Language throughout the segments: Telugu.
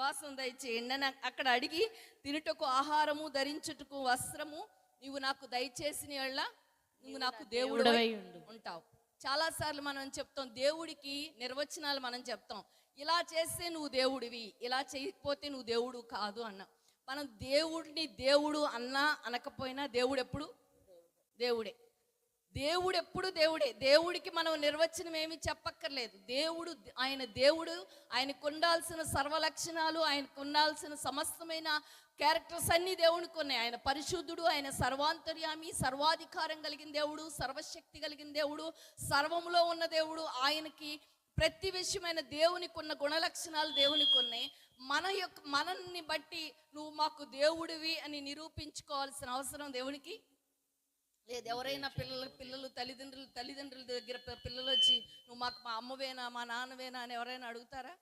నివాసం దయచేయండి అని అక్కడ అడిగి తినుటకు ఆహారము ధరించుటకు వస్త్రము నీవు నాకు దయచేసిన యెడల నువ్వు నాకు దేవుడు. ఉంటావు. చాలా సార్లు మనం చెప్తాం దేవుడికి నిర్వచనాలు మనం చెప్తాం. ఇలా చేస్తే నువ్వు దేవుడివి ఇలా చేయకపోతే నువ్వు దేవుడు కాదు అన్న. మనం దేవుడిని దేవుడు అన్నా అనకపోయినా దేవుడు ఎప్పుడు? దేవుడే. దేవుడు ఎప్పుడు దేవుడే దేవుడికి మనం నిర్వచనం ఏమి చెప్పక్కర్లేదు. దేవుడు ఆయన దేవుడు ఆయనకు ఉండాల్సిన సర్వలక్షణాలు ఆయనకు ఉండాల్సిన సమస్తమైన క్యారెక్టర్స్ అన్ని దేవునికి ఉన్నాయి. ఆయన పరిశుద్ధుడు ఆయన సర్వాంతర్యామి సర్వాధికారం కలిగిన దేవుడు సర్వశక్తి కలిగిన దేవుడు సర్వములో ఉన్న దేవుడు ఆయనకి ప్రతి విషయమైన దేవునికి ఉన్న గుణలక్షణాలు దేవునికి ఉన్నాయి. మన యొక్క మనల్ని బట్టి నువ్వు మాకు దేవుడివి అని నిరూపించుకోవాల్సిన అవసరం దేవునికి లేదు ఎవరైనా పిల్లలు పిల్లలు తల్లిదండ్రులు తల్లిదండ్రుల దగ్గర పిల్లలు వచ్చి నువ్వు మాకు మా అమ్మవేనా మా నాన్నవేనా అని ఎవరైనా అడుగుతారా?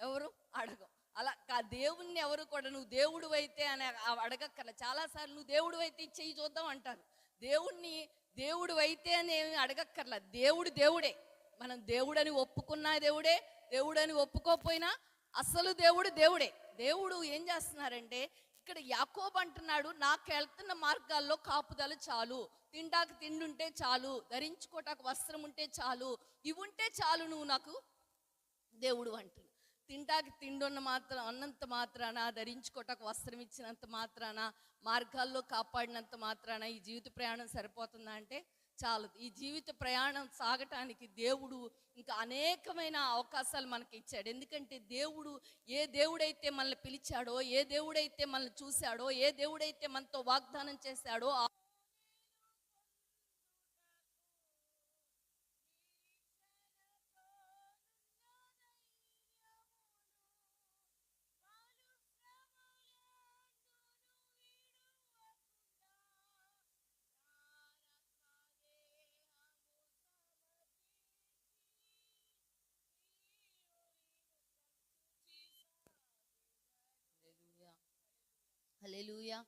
ఎవరు? అడగం. అలా కా- దేవుణ్ణి ఎవరు కూడా నువ్వు దేవుడు అయితే అని అడగక్కర్లే. చాలాసార్లు నువ్వు దేవుడు అయితే ఇది చెయ్యి చూద్దాం అంటారు. దేవుణ్ణి దేవుడు అయితే అని ఏమి అడగక్కర్లా. దేవుడు దేవుడే. మనం దేవుడని ఒప్పుకున్నా దేవుడే దేవుడని ఒప్పుకోకపోయినా అసలు దేవుడు దేవుడే. దేవుడు ఏం చేస్తున్నారంటే ఇక్కడ యాకోబ్ అంటున్నాడు నాకు వెళ్తున్న మార్గాల్లో కాపుదల చాలు. తిండాకు తిండుంటే చాలు. ధరించుకోటాకు వస్త్రం ఉంటే చాలు. ఇవి ఉంటే చాలు నువ్వు నాకు దేవుడు అంటున్నాడు. తింటాకి తిండున్న మాత్రం అన్నంత మాత్రాన? ధరించుకోటకు వస్త్రం ఇచ్చినంత మాత్రాన? మార్గాల్లో కాపాడినంత మాత్రాన? ఈ జీవిత ప్రయాణం సరిపోతుందా? అంటే చాలదు ఈ జీవిత ప్రయాణం సాగటానికి దేవుడు ఇంకా అనేకమైన అవకాశాలు మనకి ఇచ్చాడు. ఎందుకంటే దేవుడు ఏ దేవుడైతే మనల్ని పిలిచాడో ఏ దేవుడైతే మనల్ని చూశాడో ఏ దేవుడైతే మనతో వాగ్దానం చేశాడో ఆ హల్లెలూయా.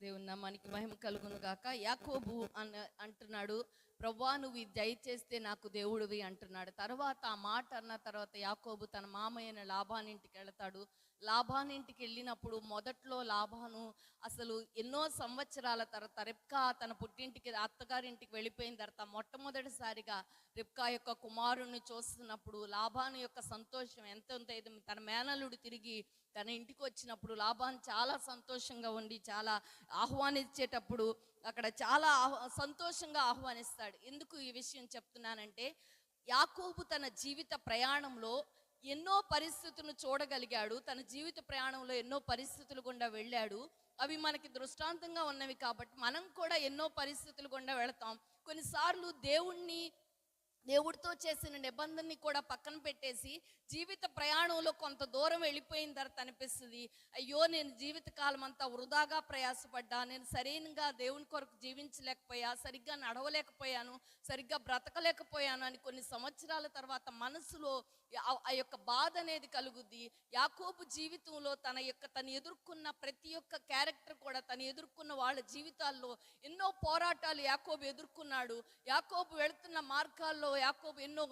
దేవుని నామానికి మహిమ కలుగును గాక. యాకోబు అన్న అంటున్నాడు ప్రవ్వా నువ్వు ఇది దయచేస్తే నాకు దేవుడివి అంటున్నాడు. తర్వాత ఆ మాట అన్న తర్వాత యాకోబు తన మామయ్యన లాభానింటికి వెళతాడు. లాభానింటికి వెళ్ళినప్పుడు మొదట్లో లాభాను అసలు ఎన్నో సంవత్సరాల తర్వాత రెప్కా తన పుట్టింటికి అత్తగారింటికి వెళ్ళిపోయిన తర్వాత మొట్టమొదటిసారిగా రెప్కా యొక్క కుమారుణ్ణి చూస్తున్నప్పుడు లాభాను యొక్క సంతోషం ఎంత ఉందో తన మేనల్లుడు తిరిగి తన ఇంటికి వచ్చినప్పుడు లాభాన్ చాలా సంతోషంగా ఉండి చాలా ఆహ్వానించేటప్పుడు అక్కడ చాలా సంతోషంగా ఆహ్వానిస్తాడు. ఎందుకు ఈ విషయం చెప్తున్నానంటే యాకోబు తన జీవిత ప్రయాణంలో ఎన్నో పరిస్థితులను చూడగలిగాడు. తన జీవిత ప్రయాణంలో ఎన్నో పరిస్థితులు గుండా వెళ్ళాడు. అవి మనకి దృష్టాంతంగా ఉన్నవి కాబట్టి మనం కూడా ఎన్నో పరిస్థితులు గుండా వెళతాం. కొన్నిసార్లు దేవుణ్ణి దేవుడితో చేసిన నిబంధనని కూడా పక్కన పెట్టేసి జీవిత ప్రయాణంలో కొంత దూరం వెళ్ళిపోయిన తర్వాత అనిపిస్తుంది అయ్యో నేను జీవితకాలం అంతా వృధాగా ప్రయాసపడ్డా నేను సరైనగా దేవుని కొరకు జీవించలేకపోయా సరిగ్గా నడవలేకపోయాను సరిగ్గా బ్రతకలేకపోయాను అని కొన్ని సంవత్సరాల తర్వాత మనసులో ఆ- ఆ యొక్క బాధ అనేది కలుగుద్ది. యాకోబు జీవితంలో తన యొక్క తను ఎదుర్కొన్న ప్రతి ఒక్క క్యారెక్టర్ కూడా తను ఎదుర్కొన్న వాళ్ళ జీవితాల్లో ఎన్నో పోరాటాలు యాకోబు ఎదుర్కొన్నాడు. యాకోబు వెళుతున్న మార్గాల్లో యాకోబు ఎన్నో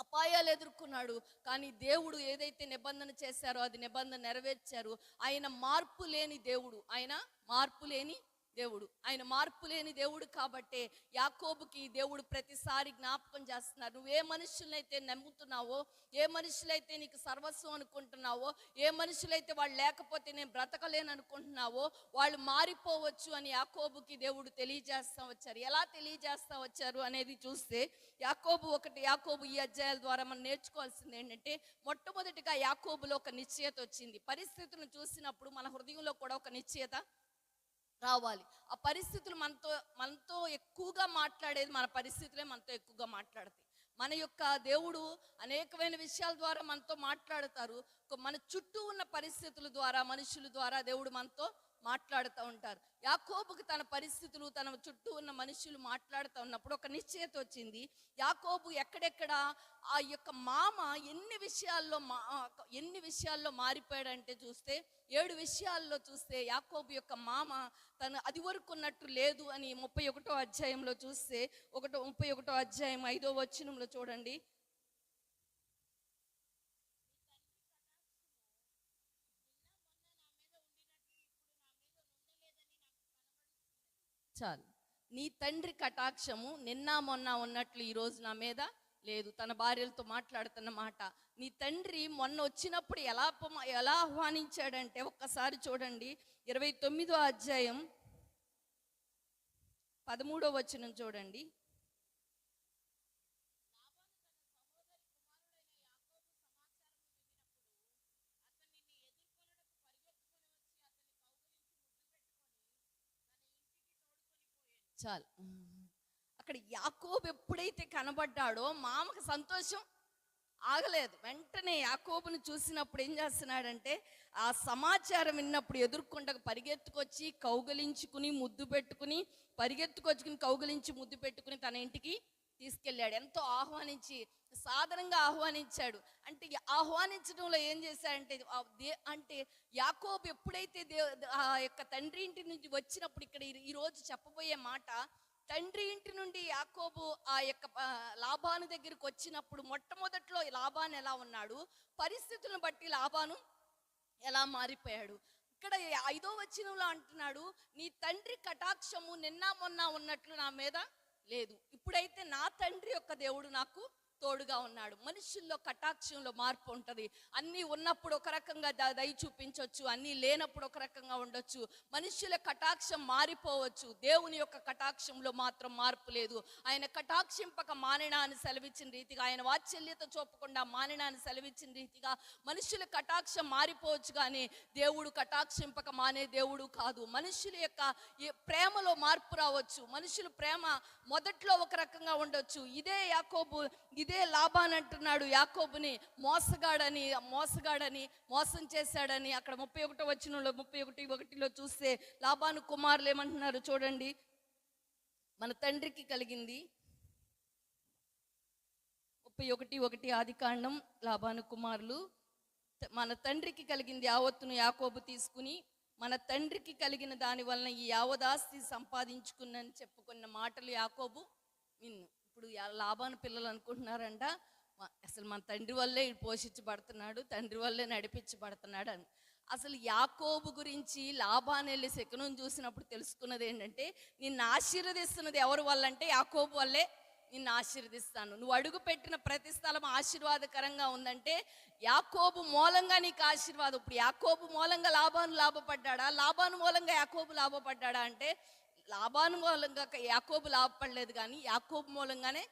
అపాయాలు ఎదుర్కొన్నాడు. కానీ దేవుడు ఏదైతే నిబంధన చేశారో అది నిబంధన నెరవేర్చారు. ఆయన మార్పు లేని దేవుడు. ఆయన మార్పు లేని దేవుడు. ఆయన మార్పు లేని దేవుడు కాబట్టే యాకోబుకి దేవుడు ప్రతిసారి జ్ఞాపకం చేస్తున్నారు. నువ్వు ఏ మనుషులైతే నమ్ముతున్నావో ఏ మనుషులైతే నీకు సర్వస్వం అనుకుంటున్నావో ఏ మనుషులైతే వాళ్ళు లేకపోతే నేను బ్రతకలేను అనుకుంటున్నావో వాళ్ళు మారిపోవచ్చు అని యాకోబుకి దేవుడు తెలియజేస్తా వచ్చారు. ఎలా తెలియజేస్తా వచ్చారు అనేది చూస్తే యాకోబు ఒకటి యాకోబు ఈ అధ్యాయాల ద్వారా మనం నేర్చుకోవాల్సింది ఏంటంటే మొట్టమొదటిగా యాకోబులో ఒక నిశ్చయత వచ్చింది. పరిస్థితులను చూసినప్పుడు మన హృదయంలో కూడా ఒక నిశ్చయత రావాలి. ఆ పరిస్థితులు మనతో మనతో ఎక్కువగా మాట్లాడేది మన పరిస్థితులే మనతో ఎక్కువగా మాట్లాడతాయి. మన యొక్క దేవుడు అనేకమైన విషయాల ద్వారా మనతో మాట్లాడతారు. మన చుట్టూ ఉన్న పరిస్థితుల ద్వారా మనుషుల ద్వారా దేవుడు మనతో మాట్లాడుతూ ఉంటారు. యాకోబుకి తన పరిస్థితులు తన చుట్టూ ఉన్న మనుషులు మాట్లాడుతూ ఉన్నప్పుడు ఒక నిశ్చయత వచ్చింది. యాకోబు ఎక్కడెక్కడ ఆ యొక్క మామ ఎన్ని విషయాల్లో మా ఎన్ని విషయాల్లో మారిపోయాడంటే చూస్తే ఏడు విషయాల్లో చూస్తే యాకోబు యొక్క మామ తను అది వరకు ఉన్నట్టు లేదు అని ముప్పై ఒకటో అధ్యాయంలో చూస్తే ఒకటో ముప్పై ఒకటో అధ్యాయం ఐదో వచనంలో చూడండి. చాలు నీ తండ్రి కటాక్షము నిన్న మొన్న ఉన్నట్లు ఈ రోజు నా మీద లేదు. తన భార్యలతో మాట్లాడుతున్న మాట. నీ తండ్రి మొన్న వచ్చినప్పుడు ఎలా ఎలా ఆహ్వానించాడంటే ఒక్కసారి చూడండి. ఇరవై తొమ్మిదో అధ్యాయం పదమూడో వచనం చూడండి. చాలు అక్కడ యాకోబు ఎప్పుడైతే కనబడ్డాడో మామకు సంతోషం ఆగలేదు. వెంటనే యాకోబును చూసినప్పుడు ఏం చేస్తున్నాడంటే ఆ సమాచారం విన్నప్పుడు ఎదుర్కొండకు పరిగెత్తుకొచ్చి కౌగలించుకుని ముద్దు పెట్టుకుని పరిగెత్తుకొచ్చుకుని కౌగలించి ముద్దు పెట్టుకుని తన ఇంటికి తీసుకెళ్ళాడు. ఎంతో ఆహ్వానించి సాధారణంగా ఆహ్వానించాడు. అంటే ఆహ్వానించడంలో ఏం చేశాడంటే దే- అంటే యాకోబు ఎప్పుడైతే దే ఆ యొక్క తండ్రి ఇంటి నుంచి వచ్చినప్పుడు ఇక్కడ ఈ- రోజు చెప్పబోయే మాట తండ్రి ఇంటి నుండి యాకోబు ఆ యొక్క లాభాను దగ్గరికి వచ్చినప్పుడు మొట్టమొదట్లో లాభాన్ని లాభాను ఎలా ఉన్నాడు? పరిస్థితులను బట్టి లాభాను ఎలా మారిపోయాడు? ఇక్కడ ఐదో వచనంలో అంటున్నాడు నీ తండ్రి కటాక్షము నిన్న మొన్న ఉన్నట్లు నా మీద లేదు. ఇప్పుడైతే నా తండ్రి యొక్క దేవుడు నాకు తోడుగా ఉన్నాడు. మనుషుల్లో కటాక్షంలో మార్పు ఉంటుంది. అన్నీ ఉన్నప్పుడు ఒక రకంగా దయ చూపించవచ్చు అన్నీ లేనప్పుడు ఒక రకంగా ఉండొచ్చు. మనుషుల కటాక్షం మారిపోవచ్చు. దేవుని యొక్క కటాక్షంలో మాత్రం మార్పు లేదు. ఆయన కటాక్షింపక మానినా అని సెలవిచ్చిన రీతిగా ఆయన వాత్సల్యత చూపకుండా మానినా అని సెలవిచ్చిన రీతిగా మనుషుల కటాక్షం మారిపోవచ్చు కానీ దేవుడు కటాక్షింపక మానే దేవుడు కాదు. మనుషుల యొక్క ప్రేమలో మార్పు రావచ్చు. మనుషులు ప్రేమ మొదట్లో ఒక రకంగా ఉండొచ్చు. ఇదే యాకోబు ఇదే లాభాన్ అంటున్నాడు యాకోబుని. మోసగాడని మోసగాడని మోసం చేశాడని అక్కడ ముప్పై ఒకటో వచ్చినలో ముప్పై ఒకటి ఒకటిలో చూస్తే లాభాను కుమారులు ఏమంటున్నారు చూడండి. మన తండ్రికి కలిగింది. ముప్పై ఒకటి ఒకటి ఆది కాండం లాభాను కుమారులు. మన తండ్రికి కలిగింది యావత్తును యాకోబు తీసుకుని మన తండ్రికి కలిగిన దాని వలన ఈ యావదాస్తి సంపాదించుకున్నని చెప్పుకున్న మాటలు యాకోబు విన్ను. ఇప్పుడు లాభాన్ని పిల్లలు అనుకుంటున్నారంట అసలు మన తండ్రి వల్లే పోషించబడుతున్నాడు తండ్రి వల్లే నడిపించబడుతున్నాడు అని. అసలు యాకోబు గురించి లాభాన్ని వెళ్ళి శకునం చూసినప్పుడు తెలుసుకున్నది ఏంటంటే నిన్ను ఆశీర్వదిస్తున్నది ఎవరి వల్ల అంటే యాకోబు వల్లే నిన్ను ఆశీర్వదిస్తాను. నువ్వు అడుగు పెట్టిన ప్రతి స్థలం ఆశీర్వాదకరంగా ఉందంటే యాకోబు మూలంగా నీకు ఆశీర్వాదం. ఇప్పుడు యాకోబు మూలంగా లాభాను లాభపడ్డాడా? లాభాను మూలంగా యాకోబు లాభపడ్డాడా అంటే లాభాను మూలంగా యాకోబు లాభపడలేదు కానీ యాకోబు మూలంగానే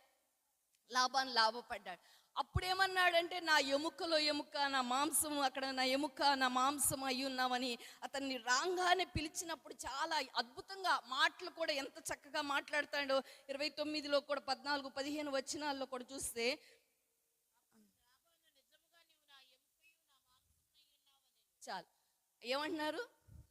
లాభాన్ని లాభపడ్డాడు. అప్పుడేమన్నాడంటే నా ఎముకలో ఎముక నా మాంసం అక్కడ నా ఎముక నా మాంసం అయి ఉన్నామని అతన్ని రాంగానే పిలిచినప్పుడు చాలా అద్భుతంగా మాటలు కూడా ఎంత చక్కగా మాట్లాడతాడో ఇరవై తొమ్మిదిలో కూడా పద్నాలుగు పదిహేను వచనాల్లో కూడా చూస్తే చాలు. ఏమంటున్నారు?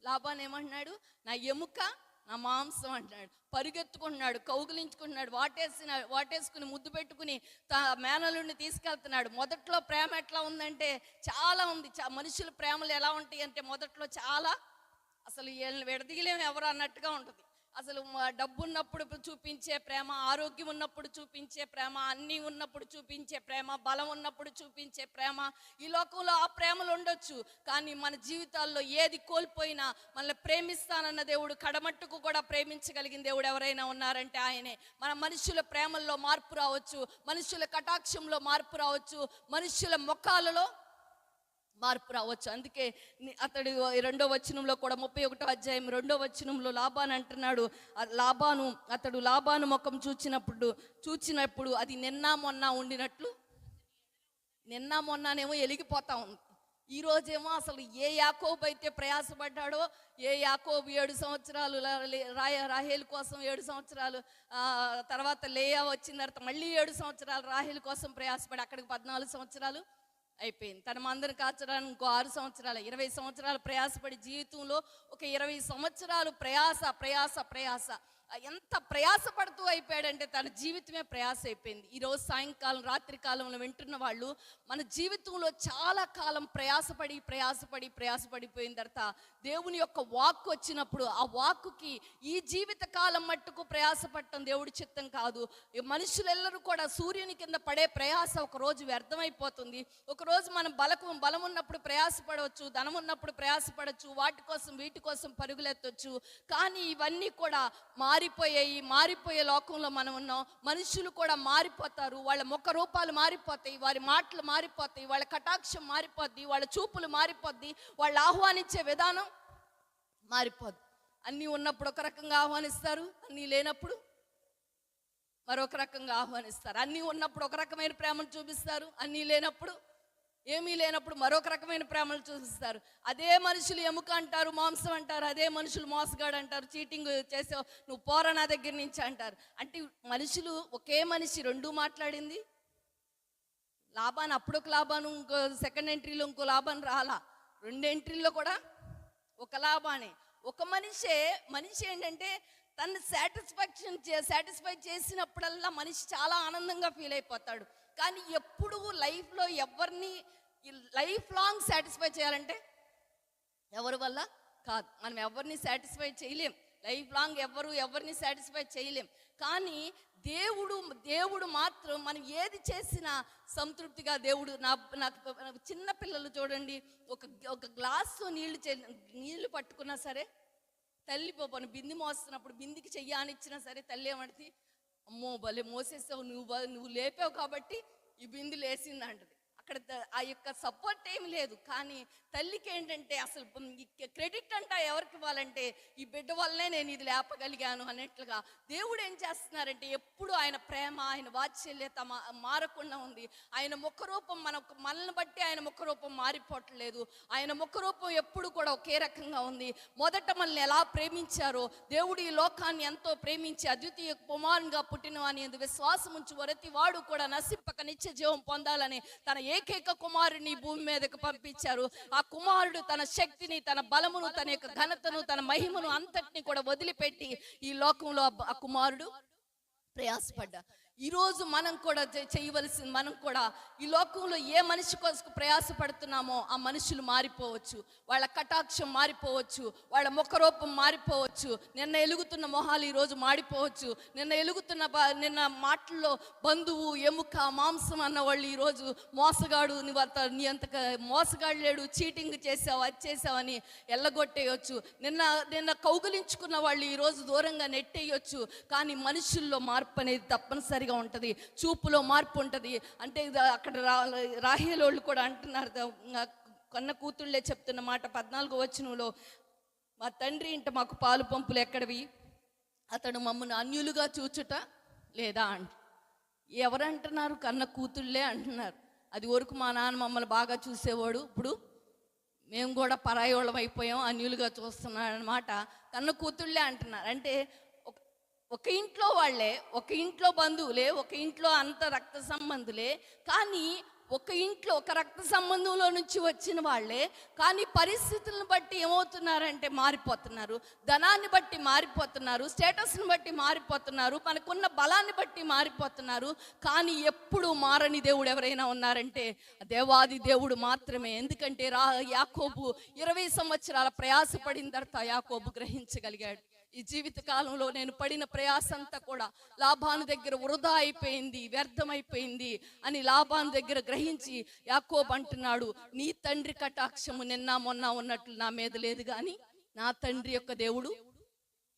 లాభాన్ని ఏమంటున్నాడు? నా ఎముక నా మాంసం అంటున్నాడు పరిగెత్తుకుంటున్నాడు కౌగులించుకుంటున్నాడు వాటేసిన వాటేసుకుని ముద్దు పెట్టుకుని తా మేనలుని తీసుకెళ్తున్నాడు. మొదట్లో ప్రేమ ఎట్లా ఉందంటే చాలా ఉంది. చా- మనుషుల ప్రేమలు ఎలా ఉంటాయి అంటే మొదట్లో చాలా అసలు వీళ్ళని విడదీయలేము ఎవరు అన్నట్టుగా ఉంటుంది. అసలు డబ్బు ఉన్నప్పుడు చూపించే ప్రేమ ఆరోగ్యం ఉన్నప్పుడు చూపించే ప్రేమ అన్నీ ఉన్నప్పుడు చూపించే ప్రేమ బలం ఉన్నప్పుడు చూపించే ప్రేమ ఈ లోకంలో ఆ ప్రేమలు ఉండొచ్చు. కానీ మన జీవితాల్లో ఏది కోల్పోయినా మనల్ని ప్రేమిస్తానన్న దేవుడు కడమట్టుకు కూడా ప్రేమించగలిగిన దేవుడు ఎవరైనా ఉన్నారంటే ఆయనే. మన మనుషుల ప్రేమల్లో మార్పు రావచ్చు మనుషుల కటాక్షంలో మార్పు రావచ్చు మనుషుల ముఖాలలో మార్పు రావచ్చు. అందుకే అతడు రెండో వచనంలో కూడా ముప్పై ఒకటో అధ్యాయం రెండో వచనంలో లాభాన్ అంటున్నాడు. లాభాను అతడు లాభాను ముఖం చూచినప్పుడు చూచినప్పుడు అది నిన్న మొన్న ఉండినట్లు నిన్న మొన్ననేమో ఎలిగిపోతా ఉంది. ఈ రోజేమో అసలు ఏ యాకోబు అయితే ప్రయాసపడ్డాడో ఏ యాకోబు ఏడు సంవత్సరాలు రాయ రాహేల్ కోసం ఏడు సంవత్సరాలు తర్వాత లేయా వచ్చిన తర్వాత మళ్ళీ ఏడు సంవత్సరాలు రాహేల్ కోసం ప్రయాసపడి అక్కడికి పద్నాలుగు సంవత్సరాలు అయిపోయింది. తన మందను కాచడానికి ఇంకో ఆరు సంవత్సరాలు ఇరవై సంవత్సరాలు ప్రయాసపడి జీవితంలో ఒక ఇరవై సంవత్సరాలు ప్రయాస ప్రయాస ప్రయాస. ఎంత ప్రయాసపడుతూ అయిపోయాడంటే తన జీవితమే ప్రయాస అయిపోయింది ఈరోజు సాయంకాలం రాత్రి కాలంలో వింటున్న వాళ్ళు మన జీవితంలో చాలా కాలం ప్రయాసపడి ప్రయాసపడి ప్రయాసపడిపోయిన తర్వాత దేవుని యొక్క వాక్ వచ్చినప్పుడు ఆ వాక్కుకి ఈ జీవిత కాలం మట్టుకు ప్రయాసపడటం దేవుడి చిత్తం కాదు. మనుషులెల్లరూ కూడా సూర్యుని కింద పడే ప్రయాస ఒక రోజు వ్యర్థమైపోతుంది. ఒకరోజు మనం బలకు బలం ఉన్నప్పుడు ప్రయాసపడవచ్చు ధనం ఉన్నప్పుడు ప్రయాసపడవచ్చు వాటి కోసం వీటి కోసం పరుగులెత్తవచ్చు కానీ ఇవన్నీ కూడా మారి మారిపోయాయి మారిపోయే లోకంలో మనం ఉన్నాం. మనుషులు కూడా మారిపోతారు. వాళ్ళ ముఖ రూపాలు మారిపోతాయి వారి మాటలు మారిపోతాయి వాళ్ళ కటాక్షం మారిపోద్ది వాళ్ళ చూపులు మారిపోద్ది వాళ్ళు ఆహ్వానించే విధానం మారిపోద్ది. అన్నీ ఉన్నప్పుడు ఒక రకంగా ఆహ్వానిస్తారు అన్నీ లేనప్పుడు మరొక రకంగా ఆహ్వానిస్తారు. అన్నీ ఉన్నప్పుడు ఒక రకమైన ప్రేమను చూపిస్తారు అన్నీ లేనప్పుడు ఏమీ లేనప్పుడు మరొక రకమైన ప్రేమను చూపిస్తారు. అదే మనుషులు ఎముక అంటారు మాంసం అంటారు అదే మనుషులు మోసగాడు అంటారు చీటింగ్ చేసావు నువ్వు పోరా నా దగ్గర నుంచి అంటారు. అంటే మనుషులు ఒకే మనిషి రెండు మాట్లాడింది. లాభాన్ని అప్పుడొక లాభాన్ని ఇంకో సెకండ్ ఎంట్రీలో ఇంకో లాభాన్ని రాలా. రెండు ఎంట్రీల్లో కూడా ఒక లాభాన్ని. ఒక మనిషే మనిషి ఏంటంటే తను సాటిస్ఫాక్షన్ సాటిస్ఫై చేసినప్పుడల్లా మనిషి చాలా ఆనందంగా ఫీల్ అయిపోతాడు. కానీ ఎప్పుడు లైఫ్లో ఎవరిని లైఫ్ లాంగ్ సాటిస్ఫై చేయాలంటే ఎవరి వల్ల కాదు. మనం ఎవరిని సాటిస్ఫై చేయలేం. లైఫ్ లాంగ్ ఎవరు ఎవరిని సాటిస్ఫై చేయలేం. కానీ దేవుడు దేవుడు మాత్రం మనం ఏది చేసినా సంతృప్తిగా దేవుడు నా నాకు నాకు చిన్న పిల్లలు చూడండి. ఒక ఒక గ్లాసు నీళ్ళు చే నీళ్ళు పట్టుకున్నా సరే తల్లి పోను బింది మోస్తున్నప్పుడు బిందికి చెయ్యానిచ్చినా సరే తల్లి ఏమంటది? అమ్మో భలే మోసేసావు నువ్వు నువ్వు లేపావు కాబట్టి ఈ బిందు లేసింది అక్కడ ఆ యొక్క సపోర్ట్ ఏమి లేదు. కానీ తల్లికి ఏంటంటే అసలు క్రెడిట్ అంట ఎవరికి ఇవ్వాలంటే ఈ బిడ్డ వల్లనే నేను ఇది లేపగలిగాను అన్నట్లుగా దేవుడు ఏం చేస్తున్నారంటే ఎప్పుడు ఆయన ప్రేమ ఆయన వాత్సల్యత మారకుండా ఉంది. ఆయన ముఖరూపం మన మనల్ని బట్టి ఆయన ముఖరూపం మారిపోవట్లేదు. ఆయన ముఖరూపం ఎప్పుడు కూడా ఒకే రకంగా ఉంది. మొదట మనల్ని ఎలా ప్రేమించారో దేవుడు ఈ లోకాన్ని ఎంతో ప్రేమించి అద్వితీయ కుమారునిగా పుట్టిన అని విశ్వాసం ఉంచి వరతి వాడు కూడా నశింపక నిత్య జీవం పొందాలని తన ఏ ఏకైక కుమారుని భూమి మీదకు పంపించారు. ఆ కుమారుడు తన శక్తిని తన బలమును తన యొక్క ఘనతను తన మహిమను అంతటిని కూడా వదిలిపెట్టి ఈ లోకంలో ఆ ఆ కుమారుడు ప్రయాసపడ్డా. ఈరోజు మనం కూడా చే- చేయవలసింది మనం కూడా ఈ లోకంలో ఏ మనిషి కోసం ప్రయాసపడుతున్నామో ఆ మనుషులు మారిపోవచ్చు. వాళ్ళ కటాక్షం మారిపోవచ్చు. వాళ్ళ ముఖరూపం మారిపోవచ్చు. నిన్న ఎలుగుతున్న మొహాలు ఈరోజు మాడిపోవచ్చు. నిన్న ఎలుగుతున్న నిన్న మాటల్లో బంధువు ఎముక మాంసం అన్న వాళ్ళు ఈరోజు మోసగాడు నువ్వు అంత నీ అంత మోసగాడు లేడు చీటింగ్ చేసావు అది చేసావని ఎల్లగొట్టేయచ్చు. నిన్న నిన్న కౌగులించుకున్న వాళ్ళు ఈరోజు దూరంగా నెట్టేయొచ్చు. కానీ మనుషుల్లో మార్పు అనేది తప్పనిసరి తప్పనిసరిగా ఉంటుంది చూపులో మార్పు ఉంటుంది. అంటే అక్కడ రా రాహేలోళ్ళు కూడా అంటున్నారు కన్న కూతుళ్ళే చెప్తున్న మాట పద్నాలుగో వచనంలో మా తండ్రి ఇంట మాకు పాలు పంపులు ఎక్కడవి? అతడు మమ్మల్ని అన్యులుగా చూచుట లేదా అంట ఎవరంటున్నారు? కన్న కూతుళ్ళే అంటున్నారు. అది వరకు మా నాన్న మమ్మల్ని బాగా చూసేవాడు. ఇప్పుడు మేము కూడా పరాయి వాళ్ళం అయిపోయాం అన్యులుగా చూస్తున్నాడు అనమాట కన్న కూతుళ్ళే అంటున్నారు. అంటే ఒక ఇంట్లో వాళ్ళే ఒక ఇంట్లో బంధువులే ఒక ఇంట్లో అంత రక్త సంబంధులే కానీ ఒక ఇంట్లో ఒక రక్త సంబంధంలో నుంచి వచ్చిన వాళ్ళే కానీ పరిస్థితులను బట్టి ఏమవుతున్నారంటే మారిపోతున్నారు ధనాన్ని బట్టి మారిపోతున్నారు స్టేటస్ని బట్టి మారిపోతున్నారు మనకున్న బలాన్ని బట్టి మారిపోతున్నారు కానీ ఎప్పుడు మారని దేవుడు ఎవరైనా ఉన్నారంటే దేవాది దేవుడు మాత్రమే. ఎందుకంటే రా యాకోబు ఇరవై సంవత్సరాల ప్రయాసపడిన తర్వాత యాకోబు గ్రహించగలిగాడు. ఈ జీవిత కాలంలో నేను పడిన ప్రయాస అంతా కూడా లాభాను దగ్గర వృధా అయిపోయింది వ్యర్థమైపోయింది అని లాభాను దగ్గర గ్రహించి యాకోబు అంటున్నాడు నీ తండ్రి కటాక్షము నిన్న మొన్న ఉన్నట్లు నా మీద లేదు కానీ నా తండ్రి యొక్క దేవుడు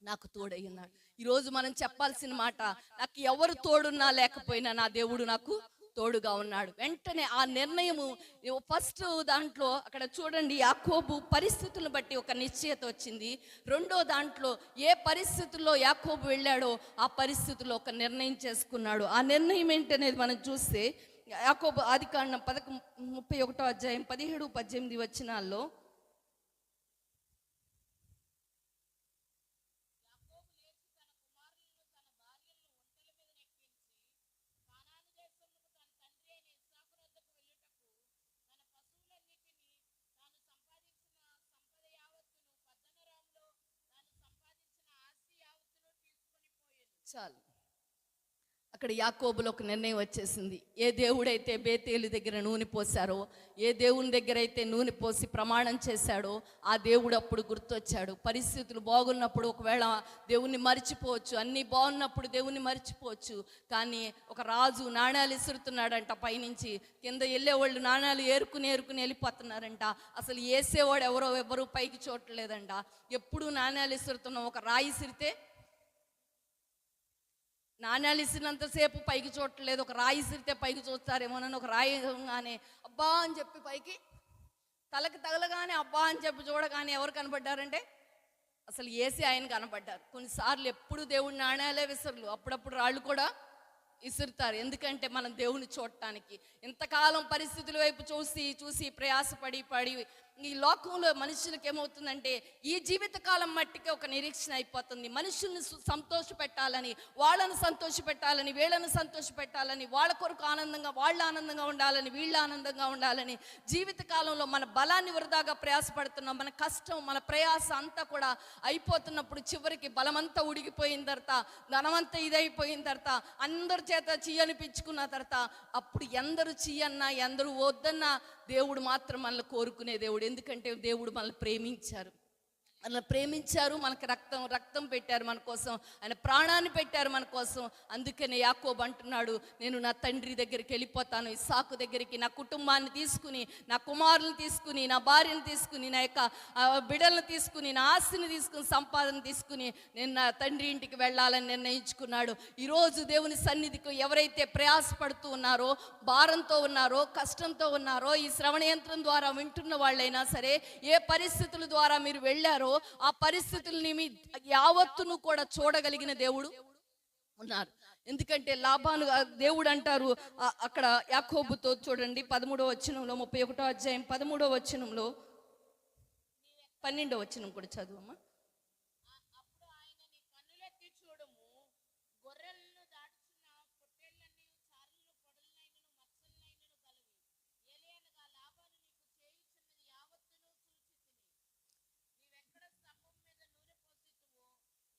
నాకు తోడై ఉన్నాడు. ఈరోజు మనం చెప్పాల్సిన మాట నాకు ఎవరు తోడున్నా లేకపోయినా నా దేవుడు నాకు తోడుగా ఉన్నాడు. వెంటనే ఆ నిర్ణయము ఫస్ట్ దాంట్లో అక్కడ చూడండి యాకోబు పరిస్థితులను బట్టి ఒక నిశ్చయత వచ్చింది. రెండో దాంట్లో ఏ పరిస్థితుల్లో యాకోబు వెళ్ళాడో ఆ పరిస్థితుల్లో ఒక నిర్ణయం చేసుకున్నాడు. ఆ నిర్ణయం ఏంటనేది మనం చూస్తే యాకోబు ఆది కాండం పదకొ ముప్పై ఒకటో అధ్యాయం పదిహేడు పద్దెనిమిది వచ్చినాల్లో చాలు. అక్కడ యాకోబులో ఒక నిర్ణయం వచ్చేసింది. ఏ దేవుడైతే బేతేలు దగ్గర నూనె పోసారో ఏ దేవుని దగ్గర అయితే నూనె పోసి ప్రమాణం చేశాడో ఆ దేవుడు అప్పుడు గుర్తొచ్చాడు. పరిస్థితులు బాగున్నప్పుడు ఒకవేళ దేవుణ్ణి మర్చిపోవచ్చు అన్నీ బాగున్నప్పుడు దేవుణ్ణి మర్చిపోవచ్చు. కానీ ఒక రాజు నాణ్యాలు ఇసురుతున్నాడంట పైనుంచి. కింద వెళ్ళేవాళ్ళు నాణ్యాలు ఏరుకుని ఏరుకుని వెళ్ళిపోతున్నారంట. అసలు వేసేవాడు ఎవరో ఎవరు పైకి చూడలేదంట ఎప్పుడు నాణ్యాలు ఇసురుతున్నాం ఒక రాయి ఇసిరితే నాణ్యాలు ఇసిరినంతసేపు పైకి చూడట్లేదు ఒక రాయి ఇసిరితే పైకి చూస్తారేమోనని ఒక రాయి ఇవ్వగానే అబ్బా అని చెప్పి పైకి తలకి తగలగానే అబ్బా అని చెప్పి చూడగానే ఎవరు కనబడ్డారంటే అసలు ఏసి ఆయన కనబడ్డారు కొన్నిసార్లు ఎప్పుడు దేవుడి నాణ్యాలే విసరలు అప్పుడప్పుడు రాళ్ళు కూడా విసురుతారు ఎందుకంటే మనం దేవుని చూడటానికి ఇంతకాలం పరిస్థితుల వైపు చూసి చూసి ప్రయాసపడి పడి ఈ లోకంలో మనుషులకు ఏమవుతుందంటే ఈ జీవితకాలం మట్టికి ఒక నిరీక్షణ అయిపోతుంది. మనుషుల్ని సు- సంతోష పెట్టాలని వాళ్ళను సంతోష పెట్టాలని వీళ్ళను సంతోష పెట్టాలని వాళ్ళ కొరకు ఆనందంగా వాళ్ళ ఆనందంగా ఉండాలని వీళ్ళ ఆనందంగా ఉండాలని జీవితకాలంలో మన బలాన్ని వృధాగా ప్రయాసపడుతున్నాం. మన కష్టం మన ప్రయాస అంతా కూడా అయిపోతున్నప్పుడు చివరికి బలమంతా ఉడిగిపోయిన తర్వాత ధనమంతా ఇదైపోయిన తర్వాత అందరి చేత చీయనిపించుకున్న తర్వాత అప్పుడు ఎందరు చీయన్నా ఎందరు వద్దన్నా దేవుడు మాత్రం మనల్ని కోరుకునే దేవుడు. ఎందుకంటే దేవుడు మనల్ని ప్రేమించారు. ఆయన ప్రేమించారు మనకు రక్తం రక్తం పెట్టారు మన కోసం. ఆయన ప్రాణాన్ని పెట్టారు మన కోసం. అందుకనే యాకోబ్ అంటున్నాడు నేను నా తండ్రి దగ్గరికి వెళ్ళిపోతాను. ఈ సాకు దగ్గరికి నా కుటుంబాన్ని తీసుకుని నా కుమారులను తీసుకుని నా భార్యను తీసుకుని నా యొక్క బిడలను తీసుకుని నా ఆస్తిని తీసుకుని సంపాదన తీసుకుని నేను నా తండ్రి ఇంటికి వెళ్ళాలని నిర్ణయించుకున్నాడు. ఈరోజు దేవుని సన్నిధికి ఎవరైతే ప్రయాసపడుతూ ఉన్నారో భారంతో ఉన్నారో కష్టంతో ఉన్నారో ఈ శ్రవణ యంత్రం ద్వారా వింటున్న వాళ్ళైనా సరే ఏ పరిస్థితుల ద్వారా మీరు వెళ్ళారో ఆ పరిస్థితుల్ని మీ యావత్తును కూడా చూడగలిగిన దేవుడు ఉన్నారు. ఎందుకంటే లాభాలు దేవుడు అంటారు అక్కడ యాకోబుతో చూడండి పదమూడో వచనంలో ముప్పై ఒకటో అధ్యాయం పదమూడో వచనంలో పన్నెండో వచనం కూడా చదువమ్మా అప్పుడు ఆయన నీ కన్నులెత్తి చూడుము గొర్రెలను దాటుచున్న పొట్టేళ్ళన్నీ చారులు పొడలనైనను మచ్చలనైనను కలవి ఏలియనగా లాభాలు నీకు చేయుచున్నది యావత్తును చూచితిని నీవెక్కడ స్తంభం మీద నూనె పోసితువో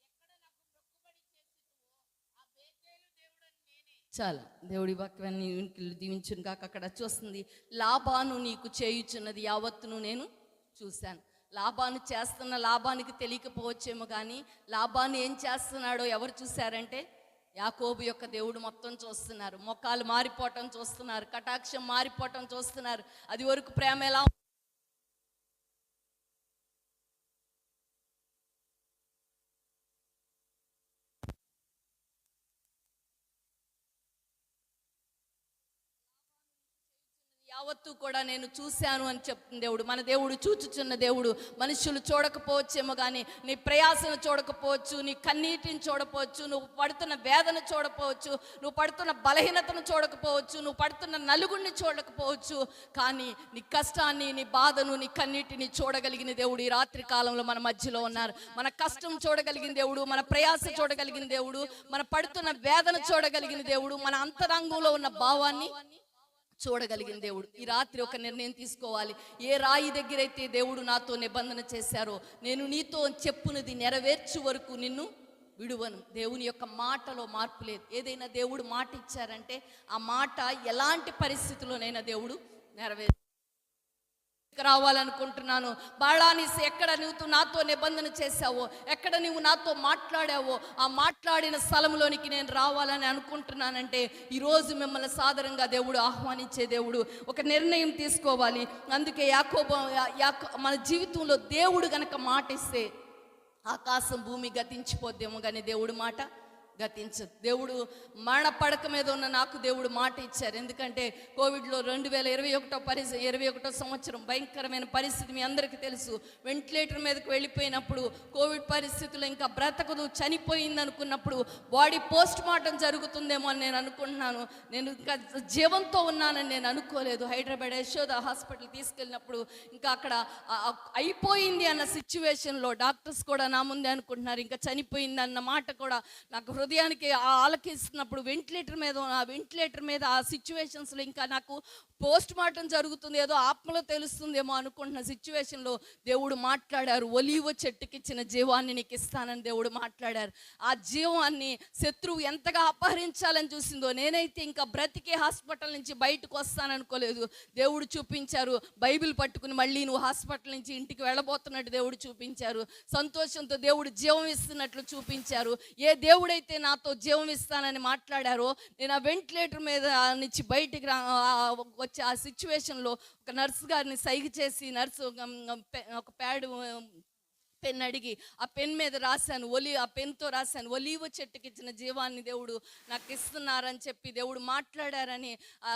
ఎక్కడ నాకు మొక్కుబడి చేసితువో ఆ బేతేలు దేవుడని నేనే చాలా. దేవుడి వాక్యాన్ని దీవించును కాక అక్కడ చూస్తుంది లాభాను నీకు చేయుచున్నది యావత్తును నేను చూశాను. లాభాను చేస్తున్న లాభానికి తెలియకపోవచ్చేమో కానీ లాభాన్ని ఏం చేస్తున్నాడో ఎవరు చూశారంటే యాకోబు యొక్క దేవుడు మొత్తం చూస్తున్నారు. మొక్కలు మారిపోవటం చూస్తున్నారు కటాక్షం మారిపోవటం చూస్తున్నారు. అది వరకు ప్రేమ ఎలా యావత్తు కూడా నేను చూశాను అని చెప్తుంది దేవుడు. మన దేవుడు చూచుచున్న దేవుడు. మనుషులు చూడకపోవచ్చేమో కానీ నీ ప్రయాసను చూడకపోవచ్చు నీ కన్నీటిని చూడపోవచ్చు నువ్వు పడుతున్న వేదన చూడపోవచ్చు నువ్వు పడుతున్న బలహీనతను చూడకపోవచ్చు నువ్వు పడుతున్న నలుగురిని చూడకపోవచ్చు కానీ నీ కష్టాన్ని నీ బాధను నీ కన్నీటిని చూడగలిగిన దేవుడు ఈ రాత్రి కాలంలో మన మధ్యలో ఉన్నారు. మన కష్టం చూడగలిగిన దేవుడు మన ప్రయాస చూడగలిగిన దేవుడు మన పడుతున్న వేదన చూడగలిగిన దేవుడు మన అంతరంగంలో ఉన్న భావాన్ని చూడగలిగిన దేవుడు. ఈ రాత్రి ఒక నిర్ణయం తీసుకోవాలి. ఏ రాయి దగ్గరైతే దేవుడు నాతో నిబంధన చేశారో నేను నీతో చెప్పునది నెరవేర్చు వరకు నిన్ను విడువను. దేవుని యొక్క మాటలో మార్పు లేదు. ఏదైనా దేవుడు మాట ఇచ్చారంటే ఆ మాట ఎలాంటి పరిస్థితుల్లోనైనా దేవుడు నెరవేరు రావాలనుకుంటున్నాను బాళానిస్ ఎక్కడ నువ్వు నాతో నిబంధన చేశావో ఎక్కడ నువ్వు నాతో మాట్లాడావో ఆ మాట్లాడిన స్థలంలోనికి నేను రావాలని అనుకుంటున్నానంటే ఈరోజు మిమ్మల్ని సాధారణంగా దేవుడు ఆహ్వానించే దేవుడు. ఒక నిర్ణయం తీసుకోవాలి. అందుకే యాకోబ యాకో మన జీవితంలో దేవుడు గనక మాట ఇస్తే ఆకాశం భూమి గతించిపోద్దేమో కానీ దేవుడు మాట గతించదు. దేవుడు మరణ పడక మీద ఉన్న నాకు దేవుడు మాట ఇచ్చారు. ఎందుకంటే కోవిడ్లో రెండు వేల ఇరవై ఒకటో పరిస్థితి ఇరవై ఒకటో సంవత్సరం భయంకరమైన పరిస్థితి మీ అందరికీ తెలుసు. వెంటిలేటర్ మీదకి వెళ్ళిపోయినప్పుడు కోవిడ్ పరిస్థితులు ఇంకా బ్రతకదు చనిపోయింది అనుకున్నప్పుడు బాడీ పోస్ట్ మార్టం జరుగుతుందేమో అని నేను అనుకుంటున్నాను. నేను ఇంకా జీవంతో ఉన్నానని నేను అనుకోలేదు. హైదరాబాద్ యశోద హాస్పిటల్ తీసుకెళ్ళినప్పుడు ఇంకా అక్కడ అయిపోయింది అన్న సిచ్యువేషన్లో డాక్టర్స్ కూడా నా ముందే అనుకుంటున్నారు. ఇంకా చనిపోయింది అన్న మాట కూడా నాకు హృదయానికి ఆ ఆలకిస్తున్నప్పుడు వెంటిలేటర్ మీద ఆ వెంటిలేటర్ మీద ఆ సిచ్యువేషన్స్లో ఇంకా నాకు పోస్ట్ మార్టం జరుగుతుంది ఏదో ఆత్మలో తెలుస్తుందేమో అనుకుంటున్న సిచ్యువేషన్లో దేవుడు మాట్లాడారు ఒలీవ చెట్టుకిచ్చిన జీవాన్ని నీకు ఇస్తానని దేవుడు మాట్లాడారు. ఆ జీవాన్ని శత్రువు ఎంతగా అపహరించాలని చూసిందో నేనైతే ఇంకా బ్రతికే హాస్పిటల్ నుంచి బయటకు వస్తాననుకోలేదు. దేవుడు చూపించారు బైబిల్ పట్టుకుని మళ్ళీ నువ్వు హాస్పిటల్ నుంచి ఇంటికి వెళ్ళబోతున్నట్టు దేవుడు చూపించారు. సంతోషంతో దేవుడు జీవం ఇస్తున్నట్లు చూపించారు. ఏ దేవుడైతే నాతో జీవం ఇస్తానని మాట్లాడారో నేను ఆ వెంటిలేటర్ మీద నుంచి బయటికి రా వచ్చే ఆ సిచ్యువేషన్లో ఒక నర్స్ గారిని సైగ చేసి నర్సు ఒక ప్యాడ్ పెన్ అడిగి ఆ పెన్ మీద రాశాను ఒలి ఆ పెన్తో రాశాను. ఒలీవ చెట్టుకి ఇచ్చిన జీవాన్ని దేవుడు నాకు ఇస్తున్నారని చెప్పి దేవుడు మాట్లాడారని ఆ,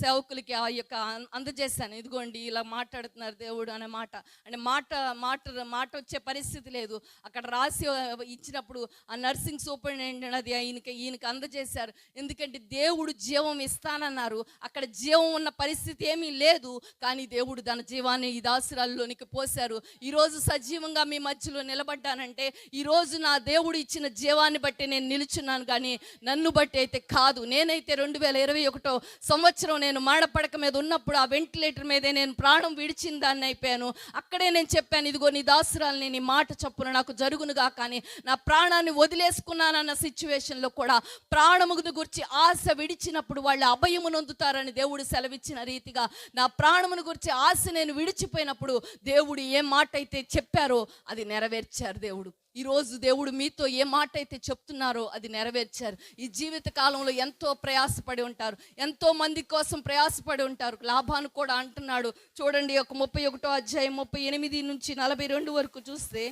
సేవకులకి ఆ యొక్క అందజేశాను. ఇదిగోండి ఇలా మాట్లాడుతున్నారు దేవుడు అనే మాట. అంటే మాట మాట మాట వచ్చే పరిస్థితి లేదు. అక్కడ రాసి ఇచ్చినప్పుడు ఆ నర్సింగ్ సూపరింటెండెంట్ అది ఈయనకి ఈయనకి అందజేశారు. ఎందుకంటే దేవుడు జీవం ఇస్తానన్నారు. అక్కడ జీవం ఉన్న పరిస్థితి ఏమీ లేదు. కానీ దేవుడు తన జీవాన్ని ఈ దాసురాల్లోనికి పోశారు. ఈరోజు సజీవంగా మీ మధ్యలో నిలబడ్డానంటే ఈరోజు నా దేవుడు ఇచ్చిన జీవాన్ని బట్టి నేను నిలుచున్నాను కానీ నన్ను బట్టి అయితే కాదు. నేనైతే రెండు వేల ఇరవై ఒకటో సంవత్సరం నేను మాడపడక మీద ఉన్నప్పుడు ఆ వెంటిలేటర్ మీదే నేను ప్రాణం విడిచిన దాన్ని అయిపోయాను. అక్కడే నేను చెప్పాను ఇదిగో నీ దాసురాల్ని నీ మాట చప్పున నాకు జరుగునుగా కానీ నా ప్రాణాన్ని వదిలేసుకున్నానన్న సిచ్యువేషన్లో కూడా ప్రాణమును గురించి ఆశ విడిచినప్పుడు వాళ్ళు అభయము నొందుతారని దేవుడు సెలవిచ్చిన రీతిగా నా ప్రాణమును గురించి ఆశ నేను విడిచిపోయినప్పుడు దేవుడు ఏ మాట అయితే చెప్పారో అది నెరవేర్చారు దేవుడు. ఈరోజు దేవుడు మీతో ఏ మాట అయితే చెప్తున్నారో అది నెరవేర్చారు. ఈ జీవిత కాలంలో ఎంతో ప్రయాసపడి ఉంటారు. ఎంతో మంది కోసం ప్రయాసపడి ఉంటారు. లాభాన్ని కూడా అంటున్నాడు. చూడండి ఒక ముప్పై ఒకటో అధ్యాయం ముప్పై ఎనిమిది నుంచి నలభై రెండు వరకు చూస్తే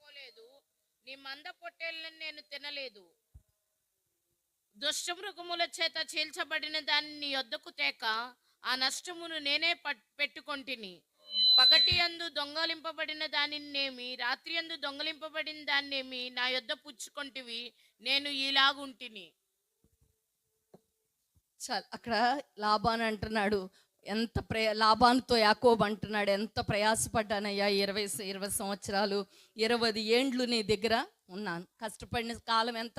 పోలేదు. నీ మంద పొట్టేళ్ళని నేను తినలేదు. దుష్టమృగముల చేత చీల్చబడిన దాన్ని నీ యొద్దకు తేక ఆ నష్టమును నేనే పట్- పెట్టుకొంటిని. పగటి అందు దొంగలింపబడిన దానినేమి రాత్రి అందు దొంగలింపబడిన దాన్నేమి నా యొద్ద పుచ్చుకొంటివి నేను ఇలాగుంటిని చాలు అక్కడ లాభాన్ అంటున్నాడు ఎంత ప్రయా లాభాన్తో యాకోబ్ అంటున్నాడు ఎంత ప్రయాసపడ్డానయ్యా ఇరవై ఇరవై సంవత్సరాలు ఇరవై ఏండ్లు నీ దగ్గర ఉన్నాను. కష్టపడిన కాలం ఎంత?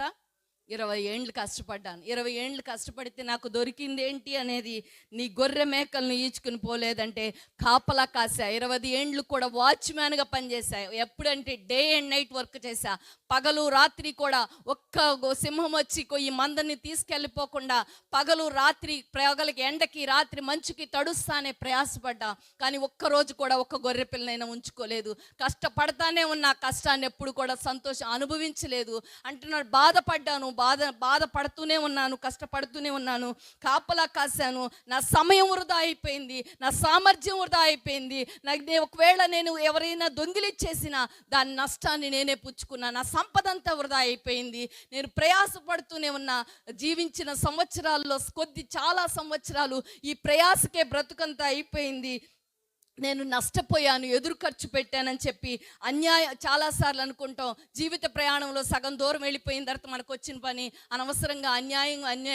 ఇరవై ఏండ్లు కష్టపడ్డాను. ఇరవై ఏండ్లు కష్టపడితే నాకు దొరికింది ఏంటి అనేది నీ గొర్రె మేకలను ఈచుకుని పోలేదంటే కాపలా కాసా ఇరవై ఏండ్లు కూడా వాచ్మ్యాన్గా పనిచేశా ఎప్పుడంటే డే అండ్ నైట్ వర్క్ చేశా. పగలు రాత్రి కూడా ఒక్క సింహం వచ్చి కొ- ఈ మందని తీసుకెళ్ళిపోకుండా పగలు రాత్రి ప్రయోగాలకి ఎండకి రాత్రి మంచుకి తడుస్తానే ప్రయాసపడ్డా. కానీ ఒక్క రోజు కూడా ఒక్క గొర్రె పిల్లనైనా ఉంచుకోలేదు. కష్టపడతానే ఉన్న కష్టాన్ని ఎప్పుడు కూడా సంతోషం అనుభవించలేదు. అంటున్నాడు బాధపడ్డాను బాధ బాధపడుతూనే ఉన్నాను కష్టపడుతూనే ఉన్నాను కాపలా కాశాను. నా సమయం వృధా అయిపోయింది నా సామర్థ్యం వృధా అయిపోయింది. నాకు ఒకవేళ నేను ఎవరైనా దొంగిలిచ్చేసిన దాని నష్టాన్ని నేనే పుచ్చుకున్నా నా సంపద అంతా వృధా అయిపోయింది. నేను ప్రయాసపడుతూనే ఉన్నా జీవించిన సంవత్సరాల్లో కొద్ది చాలా సంవత్సరాలు ఈ ప్రయాసకే బ్రతుకంతా అయిపోయింది. నేను నష్టపోయాను ఎదురు ఖర్చు పెట్టానని చెప్పి అన్యాయ చాలాసార్లు అనుకుంటాం. జీవిత ప్రయాణంలో సగం దూరం వెళ్ళిపోయిన తర్వాత మనకు వచ్చిన పని అనవసరంగా అన్యాయం అన్యాయం